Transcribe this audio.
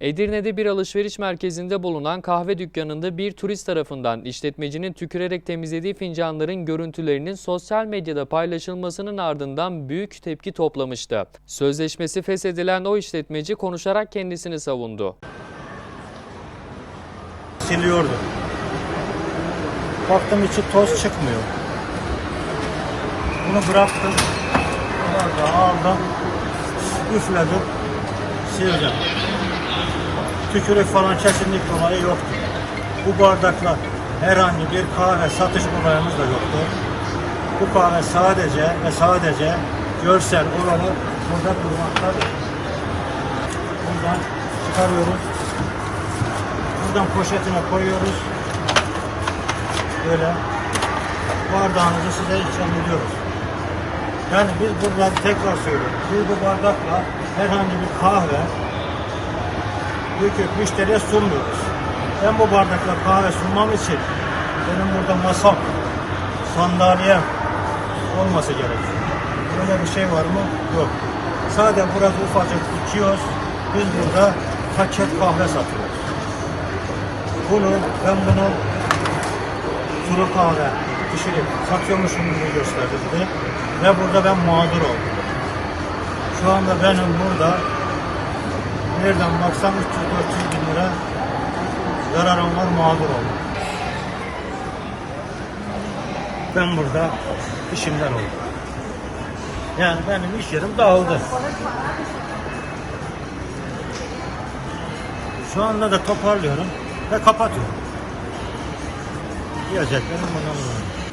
Edirne'de bir alışveriş merkezinde bulunan kahve dükkanında bir turist tarafından işletmecinin tükürerek temizlediği fincanların görüntülerinin sosyal medyada paylaşılmasının ardından büyük tepki toplamıştı. Sözleşmesi feshedilen o işletmeci konuşarak kendisini savundu. siliyordu. Baktım içi toz çıkmıyor. Bunu bıraktım. Aldım. Üfledim. Sileceğim. Tükürük falan kesinlikle olayı yoktu. Bu bardaklar herhangi bir kahve satış olayımız da yoktu. Bu kahve sadece ve sadece görsel olarak burada durmaktadır. Buradan çıkarıyoruz. Buradan poşetine koyuyoruz. Böyle bardağınızı size ikram ediyoruz. Yani biz burada tekrar söylüyorum. Biz bu bardakla herhangi bir kahve döküp müşteriye sunmuyoruz. Ben bu bardakla kahve sunmam için benim burada masam, sandalyem olması gerekiyor. Böyle bir şey var mı? Yok. Sadece burası ufacık bir. Biz burada paket kahve satıyoruz. Bunu ben bunu sulu kahve pişirip satıyormuşum gibi gösterdi ve burada ben mağdur oldum. Şu anda benim burada nereden baksam 300-400 bin lira zararım var mağdur oldum. Ben burada işimden oldum. Yani benim iş yerim dağıldı. Şu anda da toparlıyorum ve kapatıyorum. Diyeceklerim bundan bunlar.